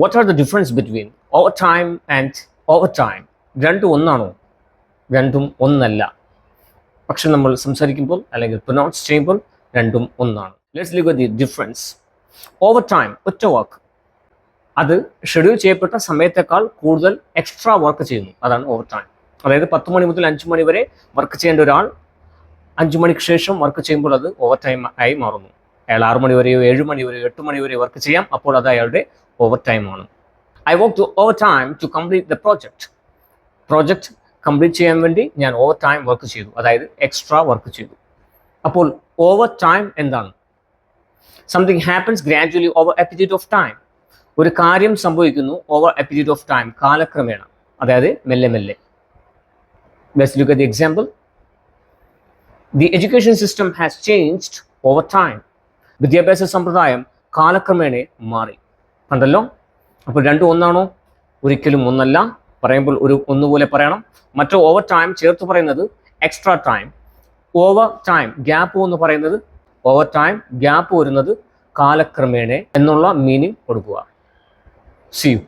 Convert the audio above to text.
What are the difference between over time and overtime രണ്ടും ഒന്നാണോ? രണ്ടും ഒന്നല്ല. പക്ഷെ നമ്മൾ സംസാരിക്കുമ്പോൾ അല്ലെങ്കിൽ പ്രൊനൗൺസ് ചെയ്യുമ്പോൾ രണ്ടും ഒന്നാണ്. Let's look the difference overtime ഒറ്റ വാക്ക് അത് ഷെഡ്യൂൾ ചെയ്യപ്പെട്ട സമയത്തേക്കാൾ കൂടുതൽ എക്സ്ട്രാ വർക്ക് ചെയ്യുന്നു. അതാണ് ഓവർ ടൈം അതായത് പത്ത് മണി മുതൽ അഞ്ച് മണി വരെ വർക്ക് ചെയ്യേണ്ട ഒരാൾ അഞ്ച് മണിക്ക് ശേഷം വർക്ക് ചെയ്യുമ്പോൾ അത് ഓവർ ടൈം ആയി മാറുന്നു. അയാൾ ആറ് മണി വരെയോ ഏഴ് മണി വരെയോ എട്ട് മണി വരെയോ വർക്ക് ചെയ്യാം. അപ്പോൾ അത് അയാളുടെ ഓവർ ടൈം ആണ്. I work to overtime to complete the project project complete ചെയ്യാൻ വേണ്ടി ഞാൻ ഓവർ ടൈം വർക്ക് ചെയ്തു. അതായത് എക്സ്ട്രാ വർക്ക് ചെയ്തു. അപ്പോൾ ഓവർ ടൈം എന്താണ് something happens gradually over a of time ഒരു കാര്യം സംഭവിക്കുന്നു ഓവർ എ ഓഫ് ടൈം കാലക്രമേണ. അതായത് മെല്ലെ മെല്ലെ. Let's look the example the education system has changed over time വിദ്യാഭ്യാസ സമ്പ്രദായം കാലക്രമേണ മാറി. കണ്ടല്ലോ അപ്പോൾ രണ്ടും ഒന്നാണോ? ഒരിക്കലും ഒന്നല്ല. പറയുമ്പോൾ ഒരു ഒന്നുപോലെ പറയണം. മറ്റോ ഓവർ ടൈം ചേർത്ത് പറയുന്നത് extra time over time gap എന്ന് പറയുന്നത് ഓവർ ടൈം ഗ്യാപ്പ് വരുന്നത് കാലക്രമേണ എന്നുള്ള മീനിങ് കൊടുക്കുക. C U